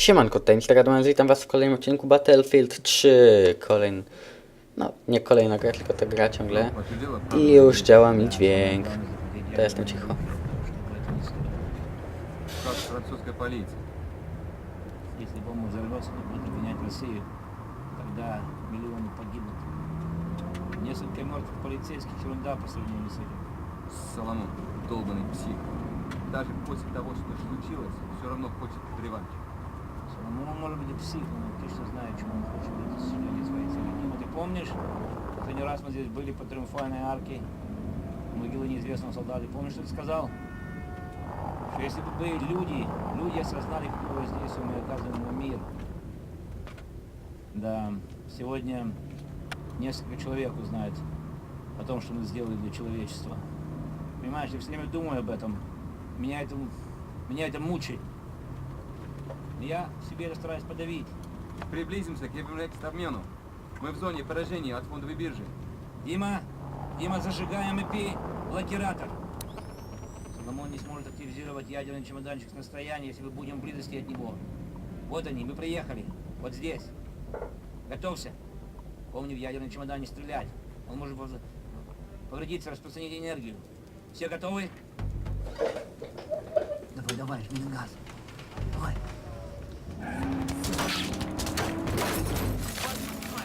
Siemanko, tutaj Mr. Adamans, witam was w kolejnym odcinku Battlefield 3. Kolejny, no nie kolejna gra, tylko ta gra ciągle. I już działa mi dźwięk. To jestem cicho. Как французская полиция. Если бомба взорвется, то будет обвинять Россию. Тогда миллионы погибнут. Несколько мертвых полицейских ерунда по сравнению с этим. Соломон, долбанный псих. Даже после того, что случилось, все равно хочет реванш. Он может быть и псих, но точно знает, чего он хочет достижения своей цели. Дима, ты помнишь, последний раз мы здесь были по Триумфальной арке, могилы неизвестного солдата. Помнишь, что ты сказал? Что если бы были люди, люди осознали, какое воздействие мы оказываем на мир. Да, сегодня несколько человек узнают о том, что мы сделали для человечества. Понимаешь, я все время думаю об этом. Меня это, меня это мучает. Но я в себе это стараюсь подавить. Приблизимся к обмену. Мы в зоне поражения от фондовой биржи. Дима, Дима, зажигаем ИП блокиратор. Соломон не сможет активизировать ядерный чемоданчик с настояния, если мы будем в близости от него. Вот они, мы приехали. Вот здесь. Готовься. Помни, в ядерный чемодан не стрелять. Он может повредиться, распространить энергию. Все готовы? Давай, давай, жми на газ.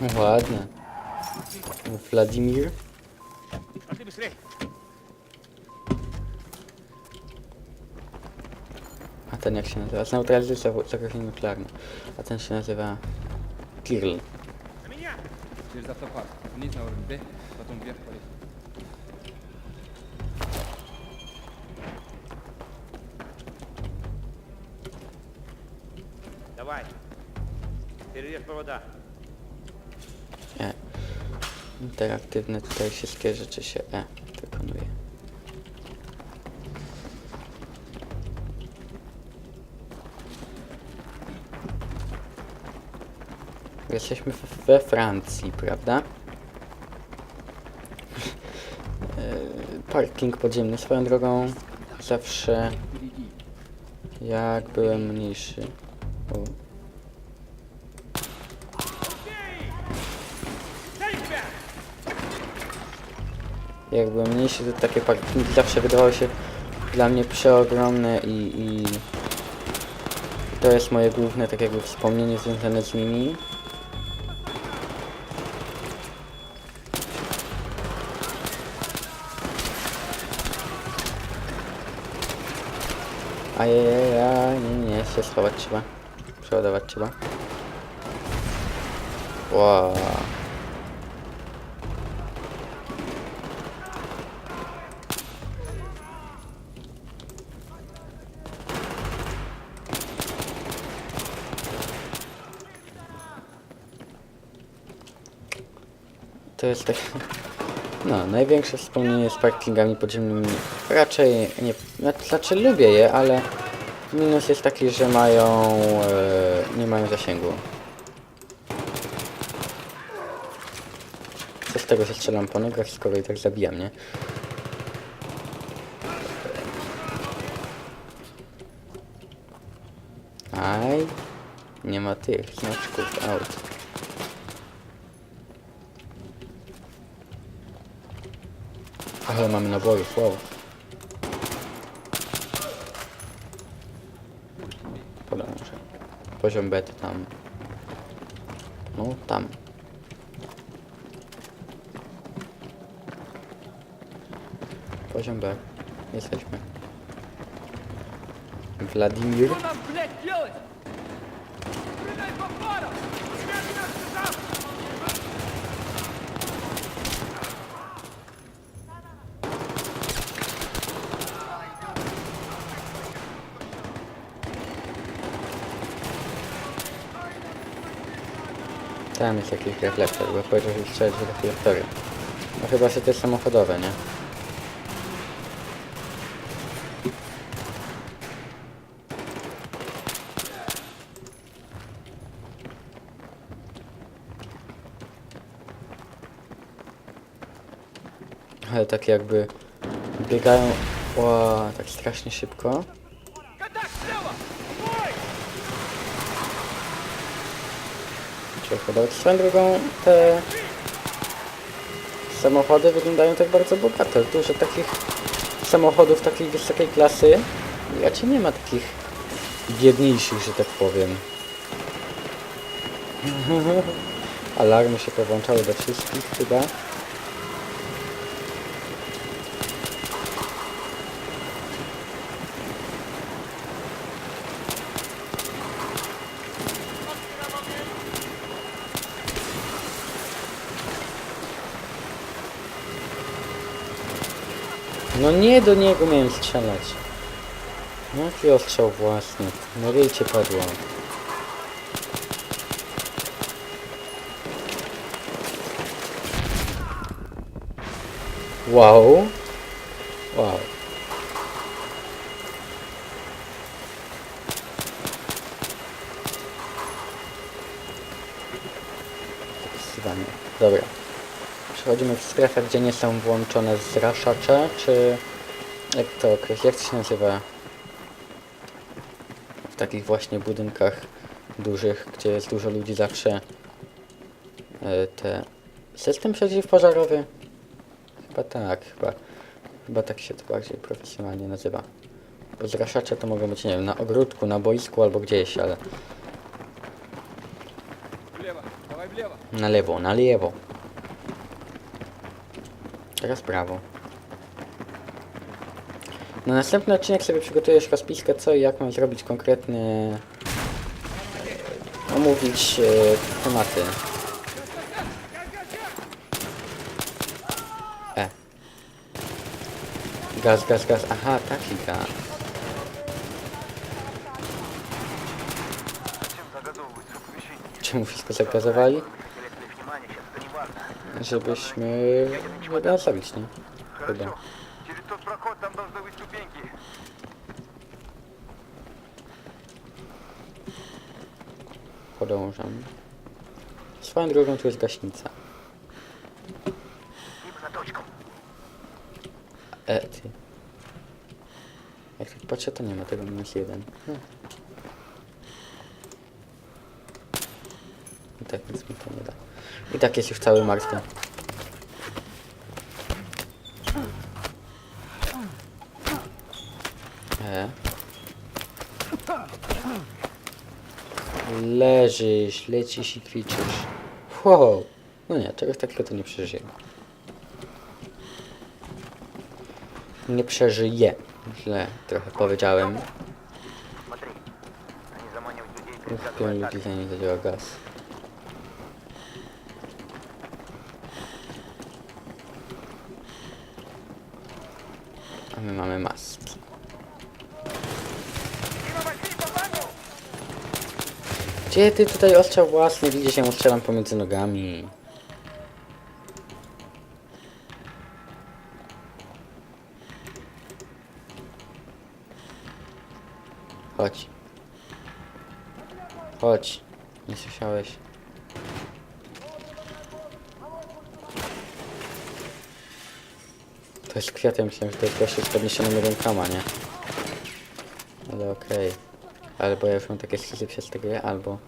Давай. Ładnie. Wladimir. Пошли быстрее. A ten jak się nazywa? Zneutralizacja zagrożeń nuklearnych. A ten się nazywa Kirl. На меня! Через автопарк. Вниз на уровень Б, потом вверх по Interaktywne tutaj wszystkie rzeczy się E wykonuje. Jesteśmy we Francji, prawda? E, Parking podziemny swoją drogą zawsze jak byłem mniejszy. Jak byłem mniejszy, to takie parkingi zawsze wydawały się dla mnie przeogromne i, i to jest moje główne tak jakby wspomnienie związane z nimi. Ajajaj, nie, nie, się schować trzeba. Przeładować trzeba. Wow. To jest tak. No, największe wspomnienie z parkingami podziemnymi. Raczej nie. Znaczy, znaczy lubię je, ale minus jest taki, że mają. E, nie mają zasięgu. Co z tego, że strzelam po nogach, skoro i tak zabijam, nie? Aj. Nie ma tych znaczków aut. Ale mamy nabojów, wow. Podążę. Poziom bety tam. No, tam. Poziom B. Jesteśmy. Wladimir. Tam jest jakiś reflektor, bo powiedział, że strzelić w reflektory. No chyba, to jest samochodowe, nie? Ale tak jakby biegają o, tak strasznie szybko. Podobać swoją drogą te samochody wyglądają tak bardzo bogato. Dużo takich samochodów takiej wysokiej klasy i raczej nie ma takich biedniejszych, że tak powiem. Alarmy się powłączały do wszystkich chyba. No nie do niego miałem strzelać. Jaki ostrzał własny. No wiecie padło. Wow. Wow. Dobra przechodzimy w strefę, gdzie nie są włączone zraszacze, czy... Jak to określić? Jak to się nazywa? W takich właśnie budynkach dużych, gdzie jest dużo ludzi zawsze e, te... System przeciwpożarowy? Chyba tak, chyba. Chyba tak się to bardziej profesjonalnie nazywa. Bo zraszacze to mogą być, nie wiem, na ogródku, na boisku albo gdzieś, ale... Na lewo, na lewo. Teraz prawo. Na następny odcinek sobie przygotujesz rozpiskę co i jak mam zrobić konkretnie e, omówić e, tematy. E. Gaz, gaz, gaz. Aha, taki gaz. Czemu wszystko zakazowali? Żebyśmy nie zabić, nie? Chyba. Через тот проход там должны быть ступеньки. Podążam. Swoją drogą tu jest gaśnica. Niby за точку. E, ty. Jak tak patrzę, to nie ma tego minus jeden. Hm. I tak nic mi to nie da. I tak jest już cały martwy. E. Leżysz, lecisz i kwiczysz. Wow. No nie, czegoś takiego to nie przeżyjemy. Nie przeżyję. Źle trochę powiedziałem. Uff, ludzi zanim zadziała gaz. Gdzie ty tutaj ostrzał własny? Widzisz, się strzelam pomiędzy nogami. Chodź. Chodź. Nie słyszałeś. To jest kwiat, ja myślałem, że to jest gościu z podniesionymi rękoma, nie? Ale okej. Albo ja już mam takie skrzydły przez tę grę, albo...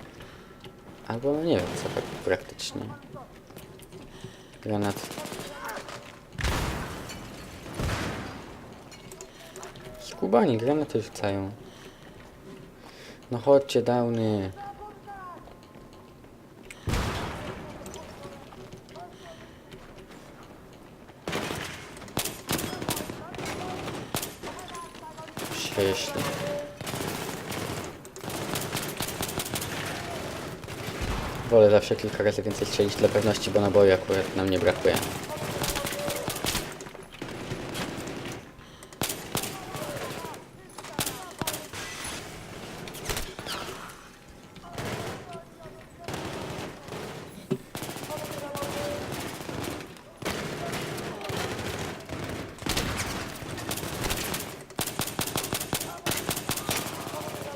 Albo no nie wiem, co tak praktycznie. Granat. Skubani granaty rzucają. No chodźcie, downy. Prześli. Wolę zawsze kilka razy więcej strzelić dla pewności, bo naboju akurat nam nie brakuje.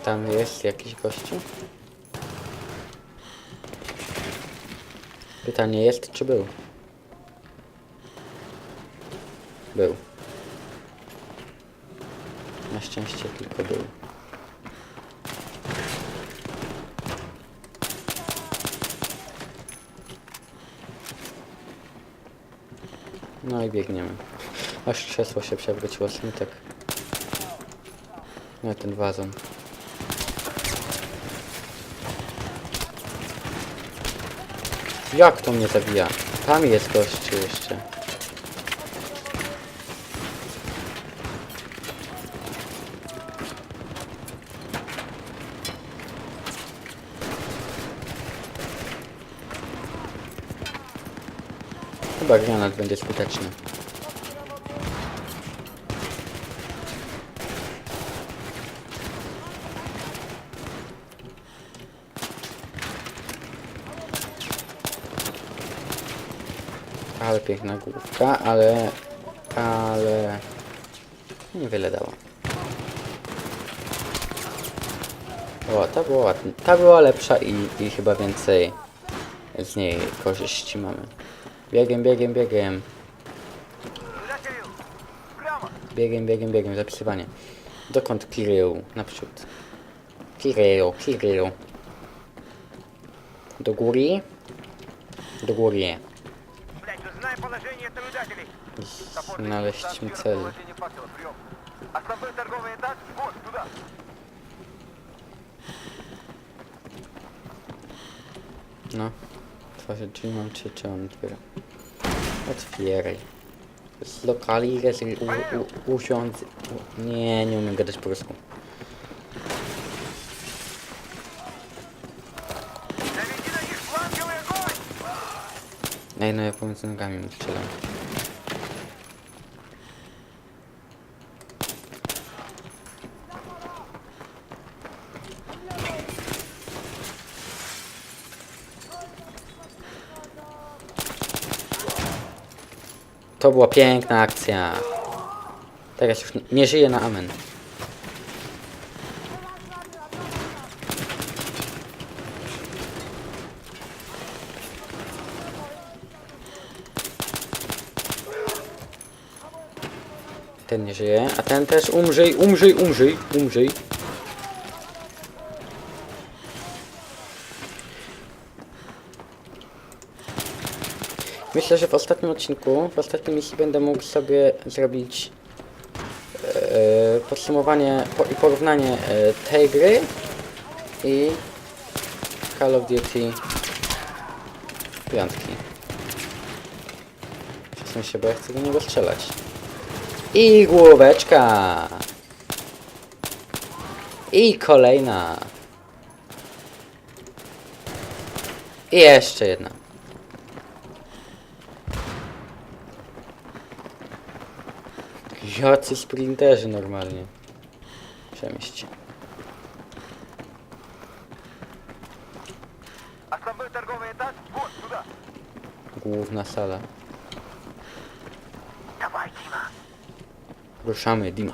Tam jest jakiś gościu? Pytanie jest, czy był? Był. Na szczęście tylko był. No i biegniemy. Aż krzesło się przewróciło, smutek. Na ten wazon. Jak to mnie zabija? Tam jest gościu jeszcze. Chyba granat będzie skuteczny. Ale piękna główka, ale... Ale... Niewiele dała. O, ta była ładna. Ta była lepsza i, i chyba więcej z niej korzyści mamy. Biegiem, biegiem, biegiem. Biegiem, biegiem, biegiem, zapisywanie. Dokąd Kirył? Naprzód. Kirył, Kirył. Do góry. Do góry. Znaleźć летит, mi сообщи cel. расположение факела, прием. Основной торговый этаж, вот, туда. No. Tworzę drzwi mam czy, czy on otwiera? Otwieraj. Zlokalizuj u, u, urząd... U, nie, nie umiem gadać po polsku. Наведи на них фланговый огонь! Ej, no ja pomiędzy nogami mu strzelam. To była piękna akcja. Teraz już nie- żyję na amen. Ten nie żyje, a ten też umrzyj, umrzyj, umrzyj, umrzyj. Myślę, że w ostatnim odcinku, w ostatniej misji będę mógł sobie zrobić e, podsumowanie po, i porównanie e, tej gry i Call of Duty piątki. Przesuń się, bo ja chcę do niego strzelać. I główeczka. I kolejna. I jeszcze jedna. Jacy sprinterzy normalnie. Przemieść. Основной торговый этаж, вот, туда. Główna sala. Давай, Дима. Ruszamy, Dima.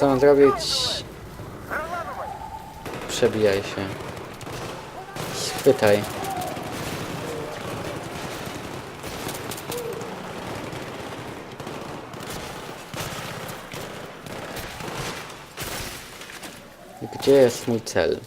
Co mam zrobić? Разламывай. Przebijaj się. Schwytaj. Gdzie jest mój cel?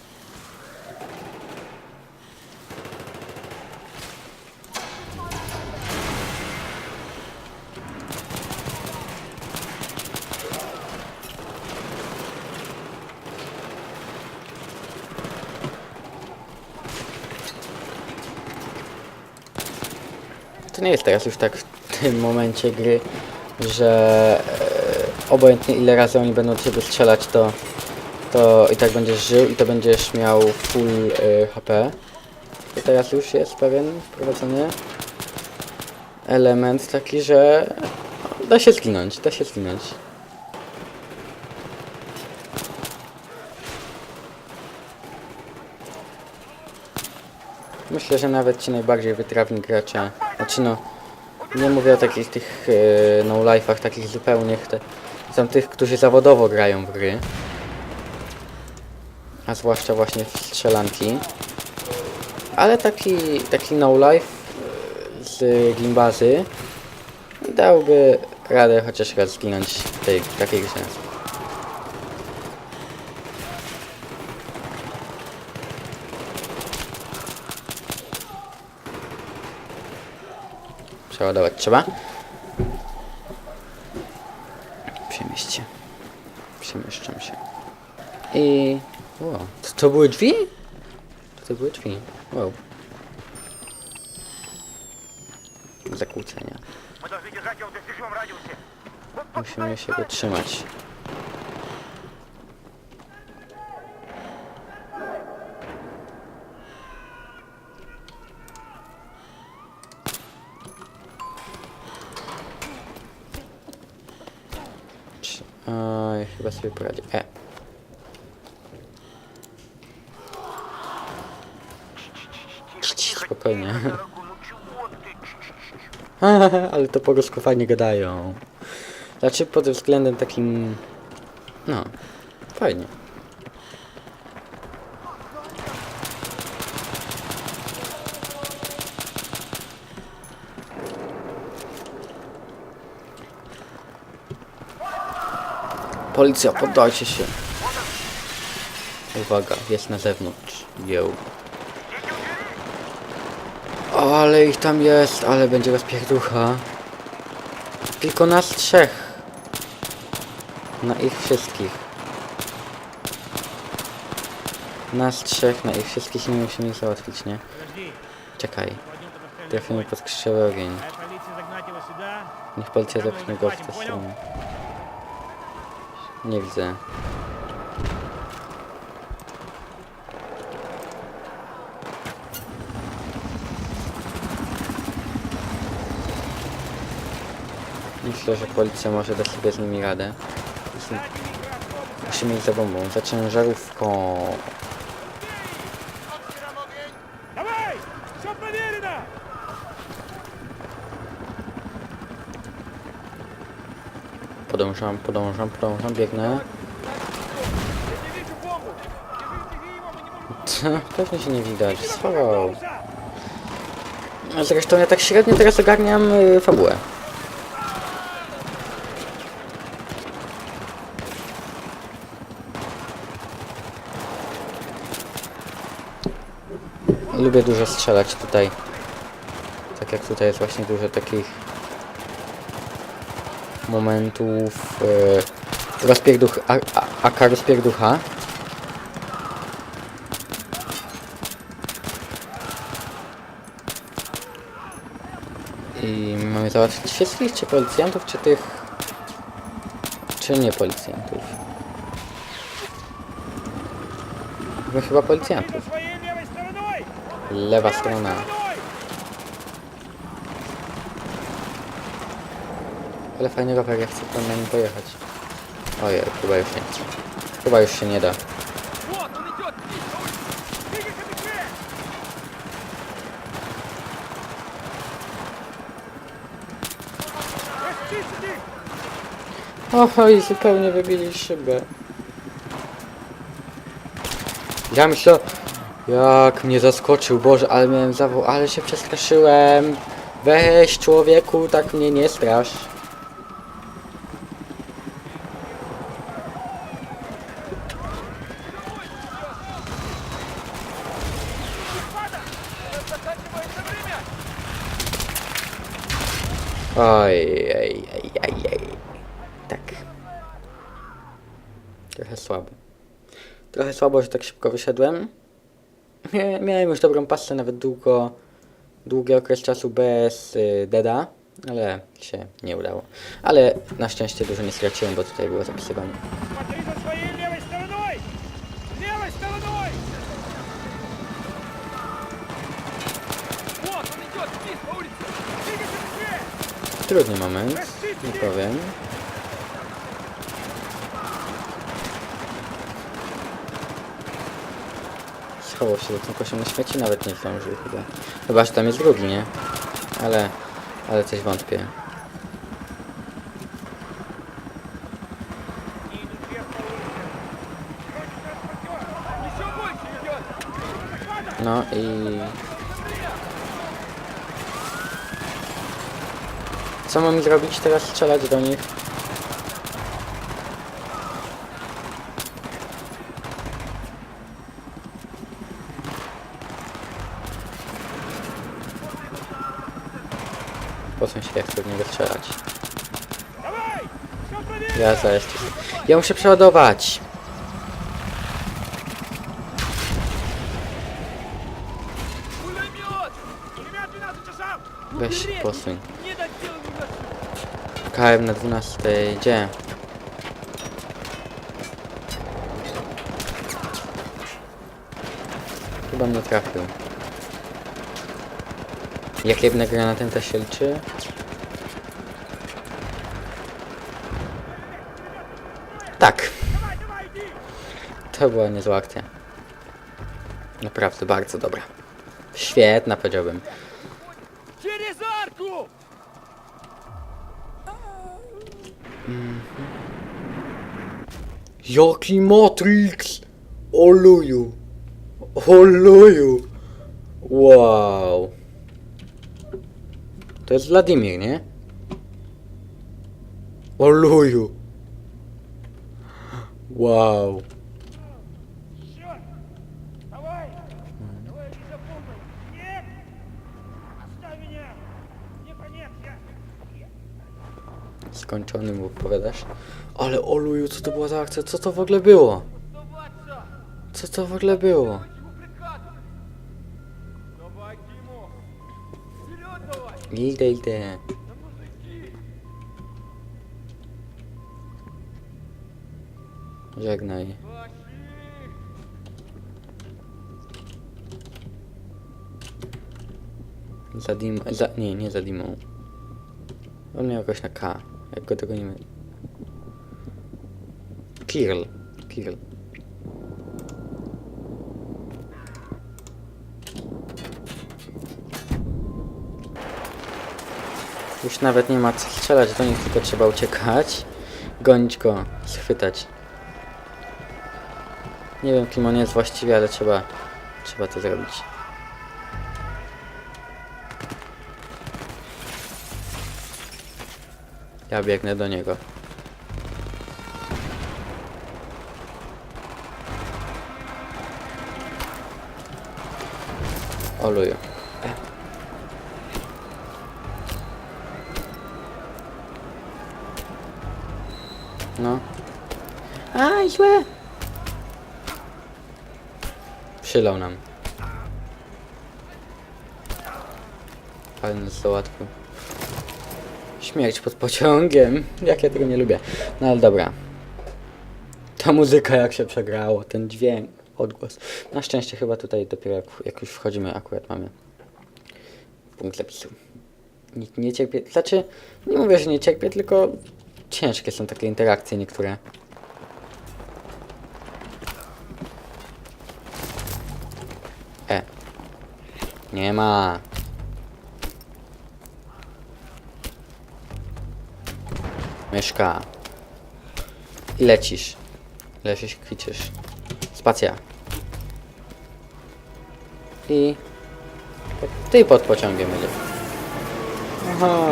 To nie jest teraz już tak w tym momencie gry, że e, obojętnie ile razy oni będą do ciebie strzelać, to, to i tak będziesz żył i to będziesz miał full e, HP. To teraz już jest pewien wprowadzony element taki, że da się zginąć, da się zginąć. Myślę, że nawet ci najbardziej wytrawni gracze, znaczy no, nie mówię o takich tych e, no life'ach, takich zupełnych, te, są tych, którzy zawodowo grają w gry, a zwłaszcza właśnie w strzelanki, ale taki, taki no life e, z gimbazy dałby radę chociaż raz zginąć w tej takiej grze. Przeładować trzeba. Przemieść się. Przemieszczam się. I... Wow. To, to były drzwi? To były drzwi. Wow. Zakłócenia. Musimy się wytrzymać. sobie poradzi. E. Spokojnie. Ale to po rusku fajnie gadają. Znaczy pod względem takim... No, fajnie. policja, poddajcie się. Uwaga, jest na zewnątrz. Jeł. Ale ich tam jest, ale będzie rozpierducha. Tylko nas trzech. Na ich wszystkich. Nas trzech, na ich wszystkich nie musimy załatwić, nie? Czekaj. Trafimy pod krzyżowy ogień. Niech policja zepchnie go w tę stronę. Nie widzę. Myślę, że policja może dać sobie z nimi radę. Musimy- iść za bombą, za ciężarówką. Podążam, podążam, podążam, biegnę. Co? Pewnie się nie widać. Schował. Zresztą ja tak średnio teraz ogarniam y, fabułę. Lubię dużo strzelać tutaj. Tak jak tutaj jest właśnie dużo takich momentów yy, rozpierduch, a, a, AK rozpierducha. I mamy zobaczyć wszystkich, policjantów, czy tych... czy nie policjantów. No chyba policjantów. Lewa strona. Ale fajny rower, ja chcę tam na nim pojechać. Ojej, chyba już nie. Chyba już się nie da. Oho, i zupełnie wybili szybę. Ja myślę, jak mnie zaskoczył, Boże, ale miałem zawoł, ale się przestraszyłem. Weź człowieku, tak mnie nie strasz. Oj, ej, ej, ej, ej. Tak. Trochę słabo. Trochę słabo, że tak szybko wyszedłem. Mia- Miałem już dobrą pasę, nawet długo, długi okres czasu bez y, deda, ale się nie udało. Ale na szczęście dużo nie straciłem, bo tutaj było zapisywanie. Смотри за своей левой стороной! Левой стороной! Вот, он идет вниз по улице! trudny moment, nie powiem. Schował się za tym kosiem na śmieci, nawet nie zdążył chyba. Chyba, że tam jest drugi, nie? Ale, ale coś wątpię. No i Co mam zrobić? Teraz strzelać do nich. Po co się chce w niego strzelać? Ja zaraz. Ja muszę przeładować! Weź, posuń czekałem na 12. Gdzie? Chyba mnie trafił. Jak jedna granatem też się liczy? Tak. To była niezła akcja. Naprawdę bardzo dobra. Świetna powiedziałbym. Jaki Matrix! Oluju! Oluju! Wow! To jest Wladimir, nie? Oluju! Wow! Skończonym opowiadasz? Ale oluju, co to była za akcja? Co to w ogóle było? Co to w ogóle było? Idę, idę. Żegnaj. Za Dim... Za, nie, nie za Dimą. On miał jakoś na K. Jak go nie dogonimy. Kirl. Kirl. Już nawet nie ma co strzelać do nich, tylko trzeba uciekać. Gonić go, schwytać. Nie wiem kim on jest właściwie, ale trzeba... Trzeba to zrobić. Ja biegnę do niego. Oluju. E. No. A, źle! Przylał nam. Nas załatwił. Śmierć pod pociągiem. Jak ja tego nie lubię. No ale dobra. Ta muzyka jak się przegrało, ten dźwięk, odgłos. Na szczęście chyba tutaj dopiero jak, jak już wchodzimy akurat mamy punkt zapisu. Nie, nie cierpię, znaczy nie mówię, że nie cierpię, tylko ciężkie są takie interakcje niektóre. E. Nie ma. Myszka. I lecisz. Lecisz, kwiczysz. Spacja I... tak Ty pod pociągiem będzie. Aha,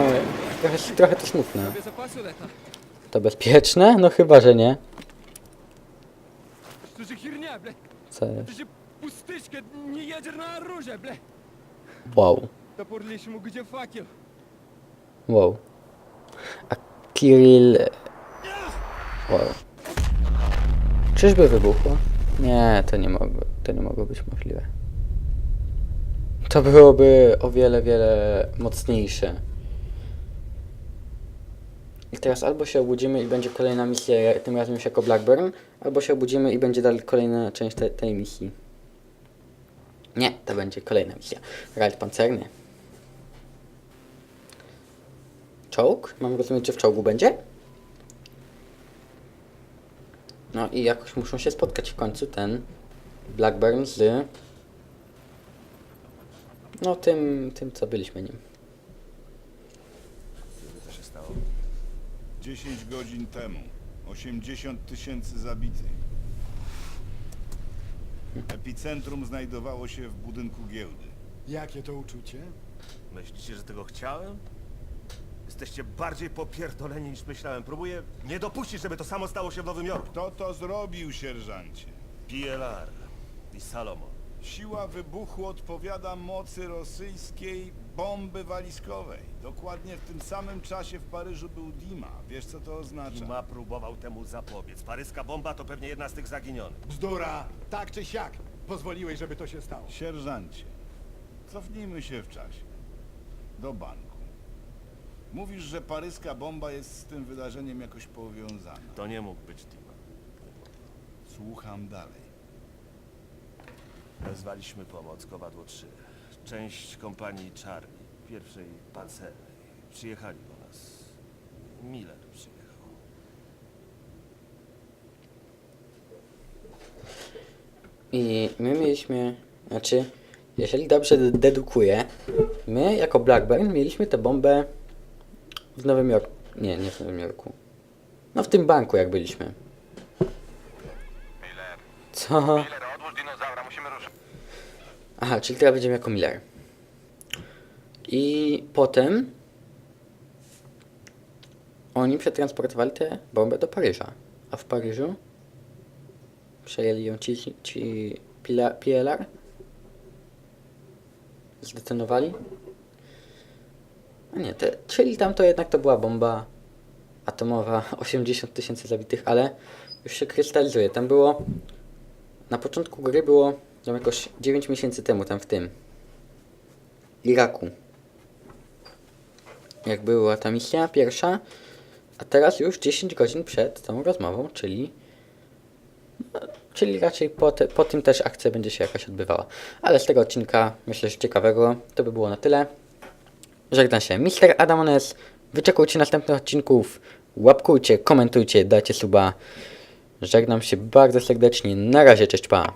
trochę, trochę to smutne. Безопасен это? To bezpieczne? No chyba, że nie. Что за херня, бля? Co Это jest? же пустышка, не ядерное оружие, бля! Wow. Топор лишнему, где факел? Wow. A Kirill... Wow. Czyżby wybuchło? Nie, to nie mogło, to nie mogło być możliwe. To byłoby o wiele, wiele mocniejsze. I teraz albo się obudzimy i będzie kolejna misja, tym razem już jako Blackburn, albo się obudzimy i będzie dalej kolejna część te, tej misji. Nie, to będzie kolejna misja. Rajd pancerny. Czołg? Mam rozumieć, że w czołgu będzie? No i jakoś muszą się spotkać w końcu ten Blackburn z... No tym, tym co byliśmy nim. Co się stało? 10 godzin temu. 80 tysięcy zabitych. Epicentrum znajdowało się w budynku giełdy. Jakie to uczucie? Myślicie, że tego chciałem? Jesteście bardziej popierdoleni niż myślałem. Próbuję nie dopuścić, żeby to samo stało się w Nowym Jorku. Kto to zrobił, sierżancie? PLR i Salomon. Siła wybuchu odpowiada mocy rosyjskiej bomby walizkowej. Dokładnie w tym samym czasie w Paryżu był Dima. Wiesz co to oznacza? Dima próbował temu zapobiec. Paryska bomba to pewnie jedna z tych zaginionych. Bzdura! Tak czy siak! Pozwoliłeś, żeby to się stało. Sierżancie, cofnijmy się w czasie. Do banku. Mówisz, że paryska bomba jest z tym wydarzeniem jakoś powiązana. To nie mógł być Dima. Słucham dalej. Wezwaliśmy pomoc, kowadło 3. Część kompanii Charlie, pierwszej pancernej. Przyjechali po nas. Miller przyjechał. I my mieliśmy, znaczy, jeżeli dobrze de- dedukuję, my jako Blackburn mieliśmy tę bombę w Nowym Jorku. Nie, nie w Nowym Jorku. No w tym banku jak byliśmy. Co? Miller, Aha, czyli teraz będziemy jako Miller. I potem oni przetransportowali tę bombę do Paryża. A w Paryżu przejęli ją ci, ci PLR. Zdetonowali. A nie, te, czyli tam to jednak to była bomba atomowa, 80 tysięcy zabitych, ale już się krystalizuje. Tam było na początku gry było tam jakoś 9 miesięcy temu, tam w tym Iraku. Jak była ta misja pierwsza, a teraz już 10 godzin przed tą rozmową, czyli no, czyli raczej po, te, po tym też akcja będzie się jakaś odbywała. Ale z tego odcinka, myślę, że ciekawego, to by było na tyle. Żegnam się, Mister Adamones. Wyczekujcie następnych odcinków. Łapkujcie, komentujcie, dajcie suba. Żegnam się bardzo serdecznie. Na razie, cześć, pa.